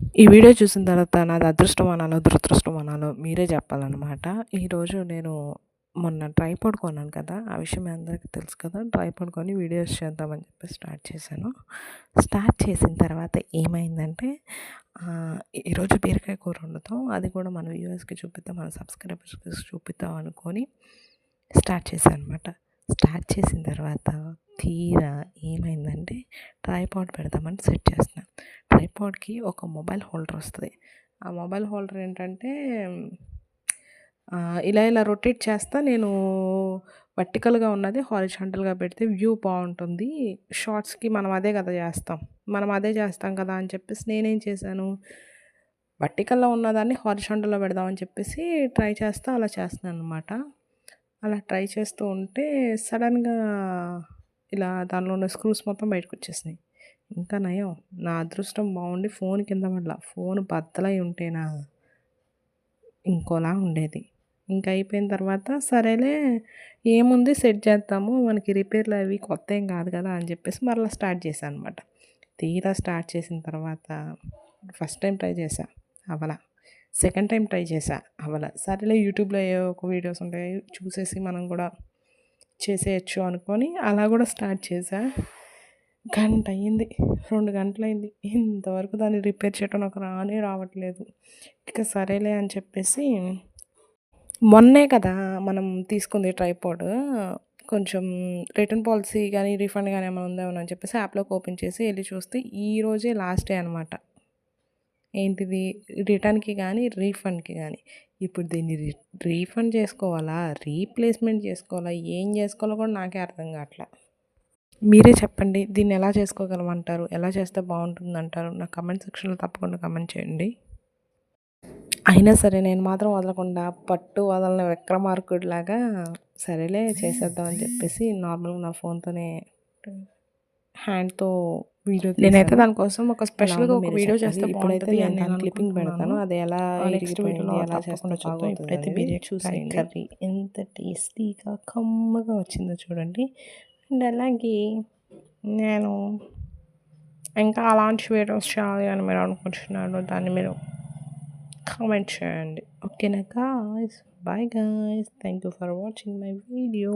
ఈ వీడియో చూసిన తర్వాత నాది అదృష్టం అనాలో దురదృష్టం అనాలో మీరే చెప్పాలన్నమాట. ఈరోజు నేను మొన్న ట్రైపాడ్ కొన్నాను కదా ఆ విషయం మీ అందరికీ తెలుసు కదా ట్రైపాడ్ కొని వీడియోస్ చేద్దామని చెప్పి స్టార్ట్ చేశాను. స్టార్ట్ చేసిన తర్వాత ఏమైందంటే ఈరోజు బీరకాయ కూర వండుతాం. అది కూడా మన వ్యూవర్స్కి చూపిద్దాం మన సబ్స్క్రైబర్స్కి చూపిద్దాం అనుకొని స్టార్ట్ చేశాను అనమాట స్టార్ట్ చేసిన తర్వాత తీరా ఏమైందంటే ట్రైపాడ్ పెడదామని సెట్ చేస్తున్నాను. ట్రైపాడ్కి ఒక మొబైల్ హోల్డర్ వస్తుంది. ఆ మొబైల్ హోల్డర్ ఏంటంటే ఇలా ఇలా రొటేట్ చేస్తా నేను వర్టికల్గా ఉన్నది హారిజాంటల్గా పెడితే వ్యూ బాగుంటుంది. షార్ట్స్కి మనం అదే కదా చేస్తాం. మనం అదే చేస్తాం కదా అని చెప్పేసి నేనేం చేశాను? వర్టికల్లో ఉన్నదాన్ని హారిజాంటల్లో పెడదామని చెప్పేసి ట్రై చేస్తా అలా చేస్తున్నాను అనమాట అలా ట్రై చేస్తూ ఉంటే సడన్గా ఇలా దానిలో ఉన్న స్క్రూస్ మొత్తం బయటకు వచ్చేసినాయి. ఇంకా నయం. నా అదృష్టం బాగుండి ఫోన్ కింద పడలా. ఫోన్ బద్దలై ఉంటేనా? ఇంకోలా ఉండేది. ఇంకా అయిపోయిన తర్వాత సరేలే ఏముంది సెట్ చేద్దాము మనకి రిపేర్లు అవి కొత్త ఏం కాదు కదా అని చెప్పేసి మరలా స్టార్ట్ చేశాను అనమాట తీరా స్టార్ట్ చేసిన తర్వాత ఫస్ట్ టైం ట్రై చేశా అవలా. సెకండ్ టైం ట్రై చేశా అవలా. సరేలే యూట్యూబ్లో ఏ ఒక వీడియోస్ ఉంటాయి చూసేసి మనం కూడా చేసేయచ్చు అనుకొని అలా కూడా స్టార్ట్ చేశా. గంట అయ్యింది రెండు గంటలైంది ఇంతవరకు దాన్ని రిపేర్ చేయడం నాకు రానే రావట్లేదు. ఇక సరేలే అని చెప్పేసి మొన్నే కదా మనం తీసుకుంది ట్రైపాడ్. కొంచెం రిటర్న్ పాలసీ కానీ రీఫండ్ కానీ ఏమైనా ఉందేమో అని చెప్పేసి యాప్లోకి ఓపెన్ చేసి వెళ్ళి చూస్తే ఈ రోజే లాస్ట్ డే అనమాట ఏంటిది? రిటర్న్కి కానీ రీఫండ్కి కానీ ఇప్పుడు దీన్ని రీ రీఫండ్ చేసుకోవాలా? రీప్లేస్మెంట్ చేసుకోవాలా? ఏం చేసుకోవాలో కూడా నాకే అర్థం కావట్లే. మీరే చెప్పండి దీన్ని ఎలా చేసుకోగలమంటారు ఎలా చేస్తే బాగుంటుంది అంటారు నా కమెంట్ సెక్షన్లో తప్పకుండా కమెంట్ చేయండి. అయినా సరే నేను మాత్రం వదలకుండా పట్టు వదలని విక్రమార్కుడిలాగా సరేలే చేసేద్దాం అని చెప్పేసి నార్మల్గా నా ఫోన్తోనే హ్యాండ్తో వీడియో నేనైతే దానికోసం ఒక స్పెషల్గా ఒక వీడియో చేస్తే ఇప్పుడైతే నేను క్లిప్పింగ్ పెడతాను. అది ఎలా నెక్స్ట్ వీడియోలో ఎలా చూద్దాం. ఇప్పుడైతే బిర్యానీ చూసాయి కర్రీ ఎంత టేస్టీగా కమ్మగా వచ్చిందో చూడండి. అండ్ అలాగే నేను ఇంకా అలాంటి వీడియోస్ చేయాలి అని మీరు అనుకుంటున్నారు దాన్ని మీరు కామెంట్ చేయండి. ఓకేనా guys bye guys thank you for watching my video